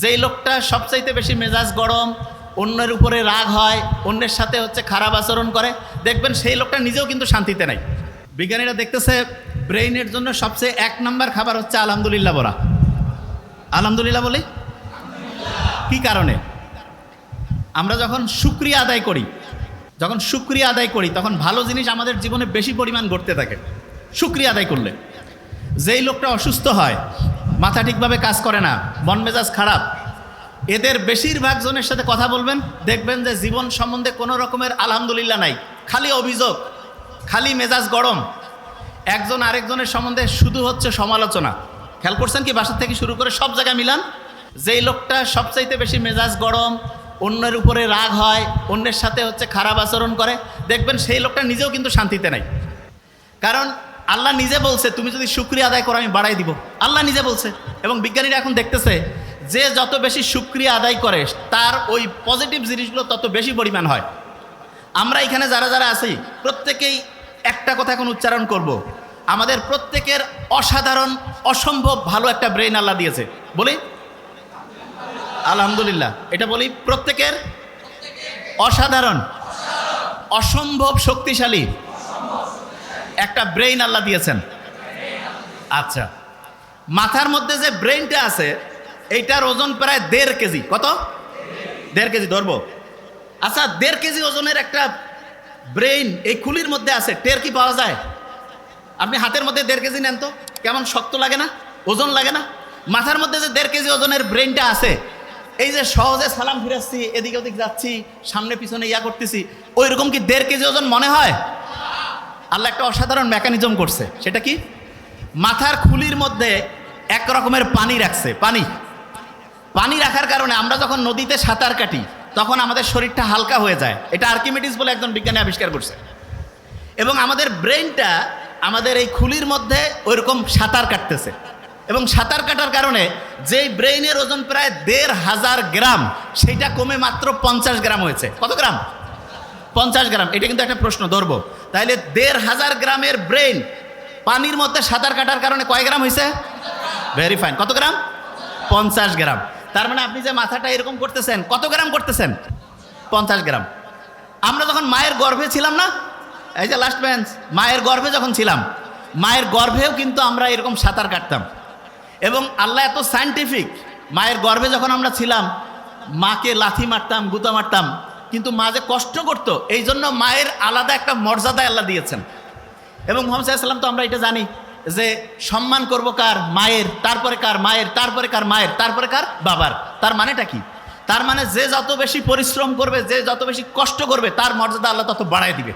যেই লোকটা সবচাইতে বেশি মেজাজ গরম, অন্যের উপরে রাগ হয়, অন্যের সাথে হচ্ছে খারাপ আচরণ করে, দেখবেন সেই লোকটা নিজেও কিন্তু শান্তিতে নাই। বিজ্ঞানীরা দেখতেছে, ব্রেইনের জন্য সবচেয়ে এক নম্বর খাবার হচ্ছে আলহামদুলিল্লাহ বলা। আলহামদুলিল্লাহ বলি? কি কারণে? আমরা যখন শুক্রিয়া আদায় করি, যখন শুক্রিয়া আদায় করি, তখন ভালো জিনিস আমাদের জীবনে বেশি পরিমাণ ঘটতে থাকে। শুক্রিয়া আদায় করলে। যেই লোকটা অসুস্থ হয় মাথা ঠিকভাবে কাজ করে না, মন মেজাজ খারাপ। এদের বেশিরভাগ জনের সাথে কথা বলবেন, দেখবেন যে জীবন সম্বন্ধে কোনো রকমের আলহামদুলিল্লাহ নাই, খালি অভিযোগ, খালি মেজাজ গরম। একজন আরেকজনের সম্বন্ধে শুধু হচ্ছে সমালোচনা। খেয়াল করছেন কি, বাসা থেকে শুরু করে সব জায়গায় মিলান? যেই লোকটা সবচাইতে বেশি মেজাজ গরম, অন্যের উপরে রাগ হয়, অন্যের সাথে হচ্ছে খারাপ আচরণ করে, দেখবেন সেই লোকটা নিজেও কিন্তু শান্তিতে নাই। কারণ আল্লাহ নিজে বলছে, তুমি যদি শুক্রিয়া আদায় করো, আমি বাড়াই দিব। আল্লাহ নিজে বলছে। এবং বিজ্ঞানীরা এখন দেখতেছে যে যত বেশি শুক্রিয়া আদায় করে, তার ওই পজিটিভ জিনিসগুলো তত বেশি পরিমাণ হয়। আমরা এখানে যারা যারা আছি, প্রত্যেকেই একটা কথা এখন উচ্চারণ করব। আমাদের প্রত্যেকের অসাধারণ, অসম্ভব ভালো একটা ব্রেন আল্লাহ দিয়েছে। বলি? আলহামদুলিল্লাহ। এটা বলি, প্রত্যেকের অসাধারণ, অসম্ভব শক্তিশালী একটা ব্রেইন আল্লাহ দিয়েছেন। আচ্ছা মাথার মধ্যে যে ব্রেইনটা আছে, এইটার ওজন প্রায় দেড় কেজি। কত? দেড় কেজি, ধরবো। আচ্ছা দেড় কেজি ওজনের একটা ব্রেইন এই খুলির মধ্যে আছে, টের কি পাওয়া যায়? আপনি হাতের মধ্যে দেড় কেজি নেন তো, কেমন শক্ত লাগে না? ওজন লাগে না? মাথার মধ্যে যে দেড় কেজি ওজনের ব্রেইনটা আছে, এই যে সহজে সালাম ফিরাচ্ছি এদিক ওদিক যাচ্ছি সামনে পিছনে ইয়া করতেছি ওই রকম কি দেড় কেজি ওজন মনে হয়? আল্লাহ একটা অসাধারণ মেকানিজম করছে। সেটা কি? মাথার খুলির মধ্যে এক রকমের পানি রাখছে। পানি। পানি রাখার কারণে আমরা যখন নদীতে সাঁতার কাটি, তখন আমাদের শরীরটা হালকা হয়ে যায়। এটা আর্কিমিডিস বলে একজন বিজ্ঞানী আবিষ্কার করছে। এবং আমাদের ব্রেনটা আমাদের এই খুলির মধ্যে ওইরকম সাঁতার কাটতেছে। এবং সাঁতার কাটার কারণে যেই ব্রেইনের ওজন প্রায় দেড় হাজার গ্রাম, সেইটা কমে মাত্র পঞ্চাশ গ্রাম হয়েছে। কত গ্রাম? পঞ্চাশ গ্রাম, এটা কিন্তু একটা প্রশ্ন, ধরবো। তাহলে দেড় হাজার গ্রামের ব্রেন পানির মধ্যে সাঁতার কাটার কারণে কয় গ্রাম হয়েছে ভেরি ফাইন কত গ্রাম? পঞ্চাশ গ্রাম। তার মানে আপনি যে মাথাটা এরকম করতেছেন, কত গ্রাম করতেছেন? পঞ্চাশ গ্রাম। আমরা যখন মায়ের গর্ভে ছিলাম না, এই যে লাস্ট বেঞ্চ মায়ের গর্ভে যখন ছিলাম, মায়ের গর্ভেও কিন্তু আমরা এরকম সাঁতার কাটতাম। এবং আল্লাহ এত সায়েন্টিফিক মায়ের গর্ভে যখন আমরা ছিলাম, মাকে লাথি মারতাম, গুতা মারতাম কিন্তু মা যে কষ্ট করতো এই জন্য মায়ের আলাদা একটা মর্যাদা আল্লাহ দিয়েছেন। এবং মোহাম্মদ সাল্লাম তো আমরা এটা জানি যে সম্মান করব কার? মায়ের, তারপরে কার? মায়ের, তারপরে কার? মায়ের, তারপরে কার? বাবার। তার মানেটা কি? তার মানে যে যত বেশি পরিশ্রম করবে, যে যত বেশি কষ্ট করবে, তার মর্যাদা আল্লাহ তত বাড়ায় দিবে।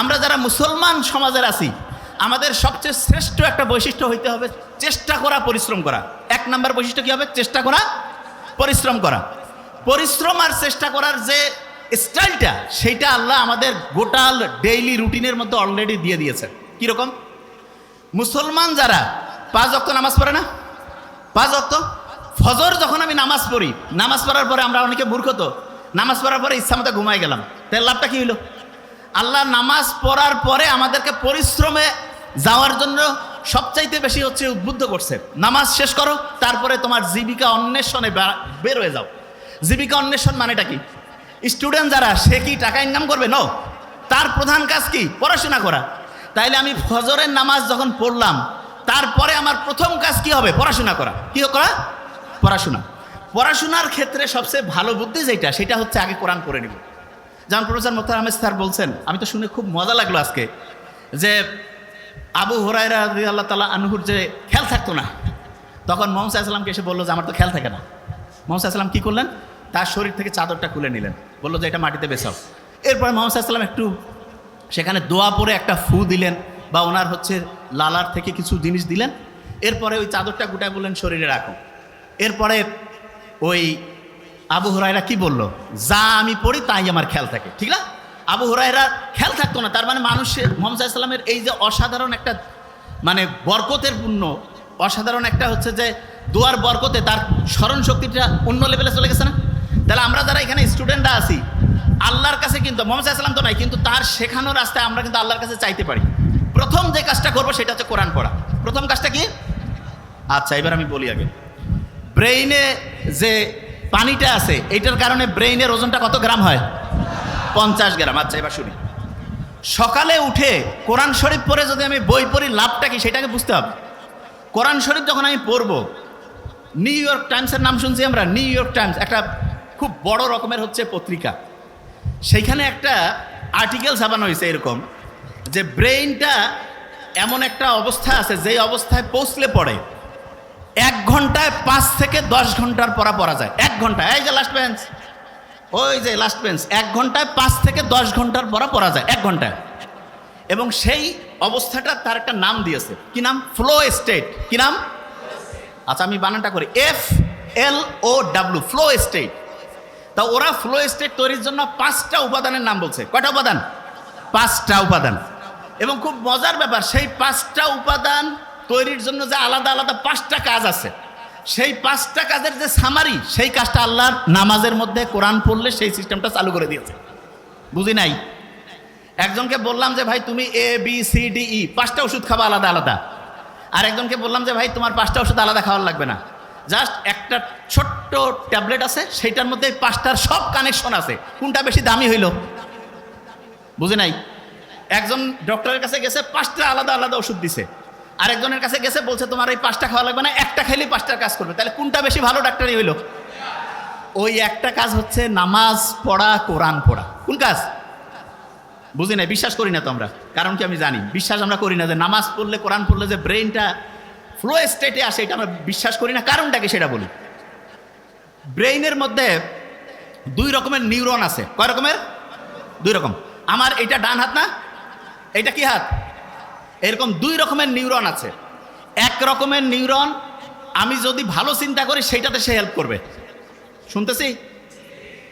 আমরা যারা মুসলমান সমাজের আছি, আমাদের সবচেয়ে শ্রেষ্ঠ একটা বৈশিষ্ট্য হইতে হবে চেষ্টা করা, পরিশ্রম করা। এক নম্বর বৈশিষ্ট্য কী হবে? চেষ্টা করা, পরিশ্রম করা। পরিশ্রম আর চেষ্টা করার যে স্টাইলটা সেইটা আল্লাহ আমাদের গোটাল ডেইলি রুটিনের মধ্যে অলরেডি দিয়ে দিয়েছে কীরকম? মুসলমান যারা, পাঁচ অক্ত নামাজ পড়ে না? পাঁচ অক্ত ফজর যখন আমি নামাজ পড়ি, নামাজ পড়ার পরে আমরা অনেকে মূর্খ তো, নামাজ পড়ার পরে ইচ্ছা মতো ঘুমাই গেলাম। তাই লাভটা কী হইল? আল্লাহ নামাজ পড়ার পরে আমাদেরকে পরিশ্রমে যাওয়ার জন্য সবচাইতে বেশি হচ্ছে উদ্বুদ্ধ করছে। নামাজ শেষ করো, তারপরে তোমার জীবিকা অন্বেষণে বের হয়ে যাও। জীবিকা অন্বেষণ মানেটা কি? স্টুডেন্ট যারা, সে কি টাকা ইনকাম করবে? নো তার প্রধান কাজ কি? পড়াশোনা করা। তাইলে আমি ফজরের নামাজ যখন পড়লাম, তারপরে আমার প্রথম কাজ কি হবে? পড়াশোনা করা। কি করা পড়াশোনা। পড়াশোনার ক্ষেত্রে সবচেয়ে ভালো বুদ্ধি যেটা, সেটা হচ্ছে আগে কোরআন পড়ে নিব। যেমন প্রফেসর মোখতার আহমেদ স্যার বলছেন, আমি তো শুনে খুব মজা লাগল আজকে, যে আবু হরাইরা আল্লাহ তালা আনহুর যে খেয়াল থাকতো না, তখন মোহাম্মদ সাল্লামকে এসে বলল যে আমার তো খেয়াল থাকে না। মোহাম্মদ সাল্লাম কী করলেন? তার শরীর থেকে চাদরটা খুলে নিলেন। বলল যে এটা মাটিতে বেসাও। এরপর মোহাম্মদ সাল্লাম একটু সেখানে দোয়া পরে একটা ফু দিলেন বা ওনার হচ্ছে লালার থেকে কিছু জিনিস দিলেন। এরপরে ওই চাদরটা গোটায় বললেন, শরীরে রাখো। এরপরে ওই আবু হরাইরা কি বলল? যা আমি পড়ি তাই আমার খেয়াল থাকে। ঠিক না? আবু হরাইরা খেয়াল থাকতো না, তার মানে মানুষের মোহাম্মদ সাল্লামের এই যে অসাধারণ একটা মানে বরকতের পূর্ণ, অসাধারণ একটা হচ্ছে যে দোয়ার বরকতে তার স্মরণ শক্তিটা অন্য লেভেলে চলে গেছে না? তাহলে আমরা যারা এখানে স্টুডেন্টরা আছি, আল্লাহর কাছে কিন্তু, মোহাম্মদ সাল্লাম তো নাই, কিন্তু তার শেখানো রাস্তায় আমরা কিন্তু আল্লাহর কাছে চাইতে পারি। প্রথম যে কাজটা করব সেটা হচ্ছে কোরআন পড়া। প্রথম কাজটা কি? আচ্ছা এবার আমি বলি আগে। ব্রেইনে যে পানিটা আছে, এটার কারণে ব্রেইনের ওজনটা কত গ্রাম হয়? পঞ্চাশ গ্রাম। আচ্ছা এবার শুনি। সকালে উঠে কোরআন শরীফ পড়ে যদি আমি বই পড়ি, লাভটা কি সেটাকে বুঝতে হবে। কোরআন শরীফ যখন আমি পড়ব, নিউ ইয়র্ক টাইমসের নাম শুনছি আমরা, নিউ ইয়র্ক টাইমস, একটা খুব বড় রকমের হচ্ছে পত্রিকা। সেইখানে একটা আর্টিকেল ছাপানো হয়েছে এরকম যে ব্রেইনটা এমন একটা অবস্থা আছে, যেই অবস্থায় পৌঁছলে পড়ে এক ঘন্টায় পাঁচ থেকে দশ ঘণ্টার পড়া পড়া যায়। এক ঘণ্টা, এই যে লাস্ট বেঞ্চ ওই যে লাস্ট বেঞ্চ এক ঘন্টায় পাঁচ থেকে দশ ঘণ্টার পড়া পড়া যায়, এক ঘন্টায়। এবং সেই অবস্থাটা তার একটা নাম দিয়েছে। কি নাম? ফ্লো স্টেট কি নাম? আচ্ছা আমি বানানটা করি। F L O W flow state তা ওরা ফ্লো স্টেট তৈরির জন্য পাঁচটা উপাদানের নাম বলছে। কয়টা উপাদান? পাঁচটা উপাদান। এবং খুব মজার ব্যাপার, সেই পাঁচটা উপাদান তৈরির জন্য যে আলাদা আলাদা পাঁচটা কাজ আছে, সেই পাঁচটা কাজের যে সামারি সেই কাজটা আল্লাহর নামাজের মধ্যে কোরআন পড়লে সেই সিস্টেমটা চালু করে দিয়েছে। বুঝি নাই? একজনকে বললাম যে, ভাই, তুমি A B C D E পাঁচটা ওষুধ খাবা আলাদা আলাদা। আর একজনকে বললাম যে, ভাই, তোমার পাঁচটা ওষুধ আলাদা খাওয়ার লাগবে না। জাস্ট একটা ছোট্ট ট্যাবলেট আছে, সেইটার মধ্যে পাঁচটার সব কানেকশন আছে। কোনটা বেশি দামি হইল? বুঝে নাই? একজন ডক্টরের কাছে গেছে, পাঁচটা আলাদা আলাদা ওষুধ দিছে। আর একজনের কাছে গেছে, বলছে, তোমার এই পাঁচটা খাওয়া লাগবে না, একটা খেলেই পাঁচটার কাজ করবে। তাহলে কোনটা বেশি ভালো ডাক্তারই হইল? ওই একটা কাজ হচ্ছে নামাজ পড়া, কোরআন পড়া। কোন কাজ? বুঝি না বিশ্বাস করি না তো আমরা। কারণ কি আমি জানি? বিশ্বাস আমরা করি না যে নামাজ পড়লে, কোরআন পড়লে যে ব্রেনটা ফ্লো স্টেটে আসে, এটা আমরা বিশ্বাস করি না। কারণটাকে সেটা বলি? ব্রেইনের মধ্যে দুই রকমের নিউরন আছে। কয় রকমের? দুই রকম। আমার এটা ডান হাত না? এটা কি হাত? এরকম দুই রকমের নিউরন আছে। এক রকমের নিউরন আমি যদি ভালো চিন্তা করি, সেইটাতে সে হেল্প করবে। শুনতেছি?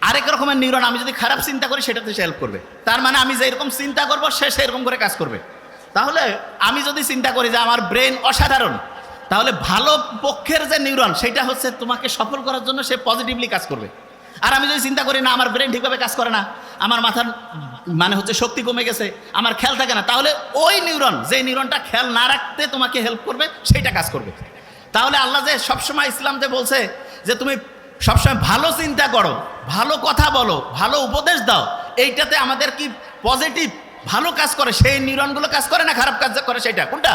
আরেক রকমের নিউরন আমি যদি খারাপ চিন্তা করি, সেটাতে সে হেল্প করবে। তার মানে আমি যেরকম চিন্তা করব, সে সেরকম করে কাজ করবে। তাহলে আমি যদি চিন্তা করি যে আমার ব্রেন অসাধারণ তাহলে ভালো পক্ষের যে নিউরন, সেটা হচ্ছে তোমাকে সফল করার জন্য সে পজিটিভলি কাজ করবে। আর আমি যদি চিন্তা করি, না, আমার ব্রেন ঠিকভাবে কাজ করে না, আমার মাথার মানে হচ্ছে শক্তি কমে গেছে, আমার খেয়াল থাকে না, তাহলে ওই নিউরন, যে নিউরনটা খেয়াল না রাখতে তোমাকে হেল্প করবে সেইটা কাজ করবে। তাহলে আল্লাহ যে সবসময় ইসলাম যে বলছে যে, তুমি সবসময় ভালো চিন্তা করো, ভালো কথা বলো, ভালো উপদেশ দাও, এইটাতে আমাদের কি পজিটিভ ভালো কাজ করে, সেই নিউরনগুলো কাজ করে না, খারাপ কাজ করে সেটা কোনটা?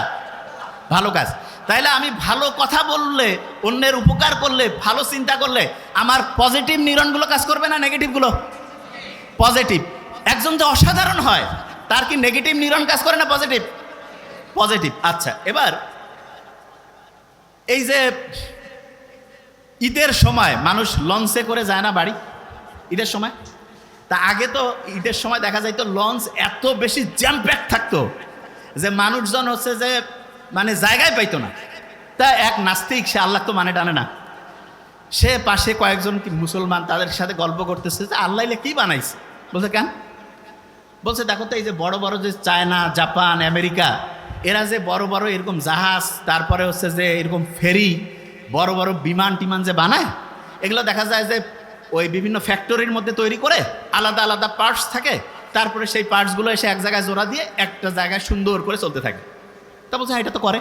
ভালো কাজ। তাইলে আমি ভালো কথা বললে, অন্যের উপকার করলে, ভালো চিন্তা করলে, আমার পজিটিভ নিউরনগুলো কাজ করবে না নেগেটিভগুলো পজিটিভ একজন যে অসাধারণ হয়, তার কি নেগেটিভ নিউরন কাজ করে না পজিটিভ পজিটিভ আচ্ছা এবার এই যে ঈদের সময় মানুষ লঞ্চে করে যায় না বাড়ি? ঈদের সময়? তা আগে তো ঈদের সময় দেখা যাইতো লঞ্চ এত বেশি জ্যাম প্যাক থাকতো যে মানুষজন হচ্ছে যে মানে জায়গায় পাইতো না। তা এক নাস্তিক, সে আল্লাহ তো মানে টানে না। সে পাশে কয়েকজন মুসলমান, তাদের সাথে গল্প করতেছে যে আল্লাহ কি বানাইছে? বলছে, কেন? বলছে, দেখো তো এই যে বড় বড় যে চায়না, জাপান, আমেরিকা, এরা যে বড় বড় এরকম জাহাজ, তারপরে হচ্ছে যে এরকম ফেরি, বড় বড় বিমান টিমান যে বানায়, এগুলো দেখা যায় যে ওই বিভিন্ন ফ্যাক্টরির মধ্যে তৈরি করে আলাদা আলাদা পার্টস থাকে, তারপরে সেই পার্টসগুলো এসে এক জায়গায় জোড়া দিয়ে একটা জায়গায় সুন্দর করে চলতে থাকে। তা বলছে "হ্যাঁ, এটা তো করে।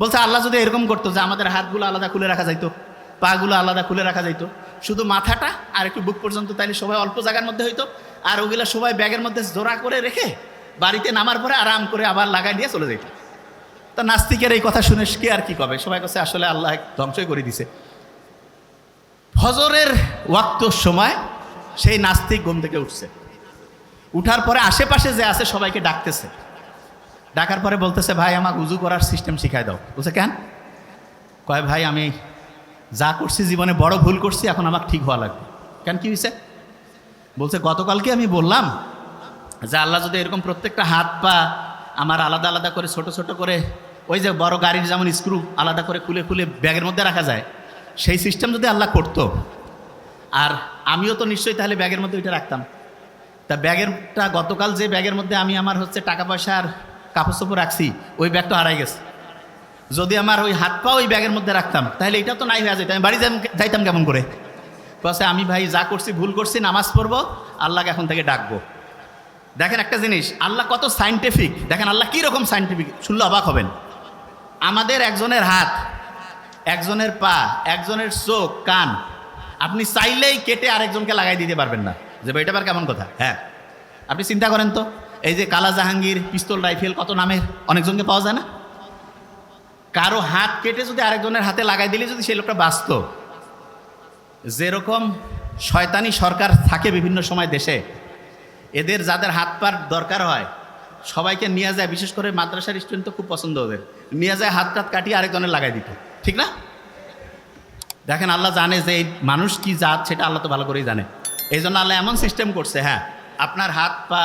বলছে আল্লাহ যদি এরকম করতো যে আমাদের হাতগুলো আলাদা খুলে রাখা যাইতো পাগুলো আলাদা খুলে রাখা যাইতো শুধু মাথাটা আর একটু বুক পর্যন্ত তাইলে সবাই অল্প জায়গার মধ্যে হইতো আর ওগুলো সবাই ব্যাগের মধ্যে জোড়া করে রেখে বাড়িতে নামার পরে আরাম করে আবার লাগাই দিয়ে চলে যেত তা নাস্তিকের এই কথা শুনে কে আর কি কবে সবাই কাছে আসলে আল্লাহ ধ্বংসই করে দিছে। ফজরের ওয়াক্তর সময় সেই নাস্তিক ঘুম থেকে উঠছে। উঠার পরে আশেপাশে যে আছে সবাইকে ডাকতেছে। ডাকার পরে বলতেছে, ভাই, আমাকে উজু করার সিস্টেম শিখাই দাও। বলছে, কেন? কয়, ভাই, আমি যা করছি জীবনে বড় ভুল করছি, এখন আমাকে ঠিক হওয়া লাগবে। কেন কি হয়েছে বলছে, গতকালকে আমি বললাম যে আল্লাহ যদি এরকম প্রত্যেকটা হাত পা আমার আলাদা আলাদা করে, ছোট ছোট করে, ওই যে বড় গাড়ির যেমন স্ক্রু আলাদা করে খুলে খুলে ব্যাগের মধ্যে রাখা যায়, সেই সিস্টেম যদি আল্লাহ করতো, আর আমিও তো নিশ্চয়ই তাহলে ব্যাগের মধ্যে ওইটা রাখতাম। তা ব্যাগেরটা গতকাল যে ব্যাগের মধ্যে আমি আমার হচ্ছে টাকা পয়সা আর কাপড় চোপড় রাখছি, ওই ব্যাগটা হারাই গেছে। যদি আমার ওই হাত পা ওই ব্যাগের মধ্যে রাখতাম, তাহলে এটা তো নাই হয়ে যেত আমি বাড়ি যাইতাম কেমন করে? বলছে, আমি ভাই যা করছি, ভুল করছি, নামাজ পড়ব, আল্লাহকে এখন থেকে ডাকবো। দেখেন একটা জিনিস, আল্লাহ কত সাইন্টিফিক দেখেন আল্লাহ কী রকম সাইন্টিফিক শুনলে অবাক হবেন। আমাদের একজনের হাত, একজনের পা, একজনের চোখ, কান, আপনি চাইলেই কেটে আরেকজনকে লাগাই দিতে পারবেন না। যে ভাই, এটা কেমন কথা? হ্যাঁ। আপনি চিন্তা করেন তো। এই যে কালা জাহাঙ্গীর, পিস্তল, রাইফেল, কত নামের? অনেকজনকে পাওয়া যায় না? কারও হাত কেটে যদি আরেকজনের হাতে লাগাই দিলে যদি সেই লোকটা বাঁচত। যেরকম শয়তানি সরকার থাকে বিভিন্ন সময় দেশে, এদের যাদের হাত পার দরকার হয়, সবাইকে নিয়ে যায়, বিশেষ করে মাদ্রাসার স্টুডেন্ট তো খুব পছন্দ ওদের, নিয়ে যায় হাত টাত কাটিয়ে আরেকজনের লাগাই দিত। ঠিক না? দেখেন, আল্লাহ জানে যে মানুষ কি জাত, সেটা আল্লাহ তো ভালো করেই জানে। এই জন্য আল্লাহ এমন সিস্টেম করছে হ্যাঁ আপনার হাত পা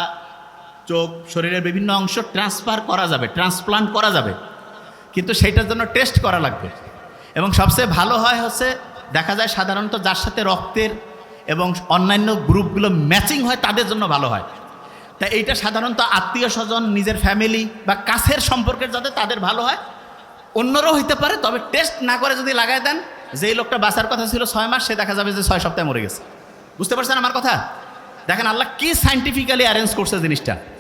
চোখ, শরীরের বিভিন্ন অংশ ট্রান্সফার করা যাবে ট্রান্সপ্লান্ট করা যাবে। কিন্তু সেইটার জন্য টেস্ট করা লাগবে। এবং সবচেয়ে ভালো হয় হচ্ছে, দেখা যায় সাধারণত যার সাথে রক্তের এবং অন্যান্য গ্রুপগুলো ম্যাচিং হয়, তাদের জন্য ভালো হয়। তা এইটা সাধারণত আত্মীয় স্বজন, নিজের ফ্যামিলি বা কাছের সম্পর্কের যাতে তাদের ভালো হয়, অন্যরাও হইতে পারে। তবে টেস্ট না করে যদি লাগাই দেন, যেই লোকটা বাঁচার কথা ছিল ছয় মাস, সে দেখা যাবে যে ছয় সপ্তাহে মরে গেছে। বুঝতে পারছেন আমার কথা? দেখেন আল্লাহ কি সাইন্টিফিক্যালি অ্যারেঞ্জ করছে জিনিসটা?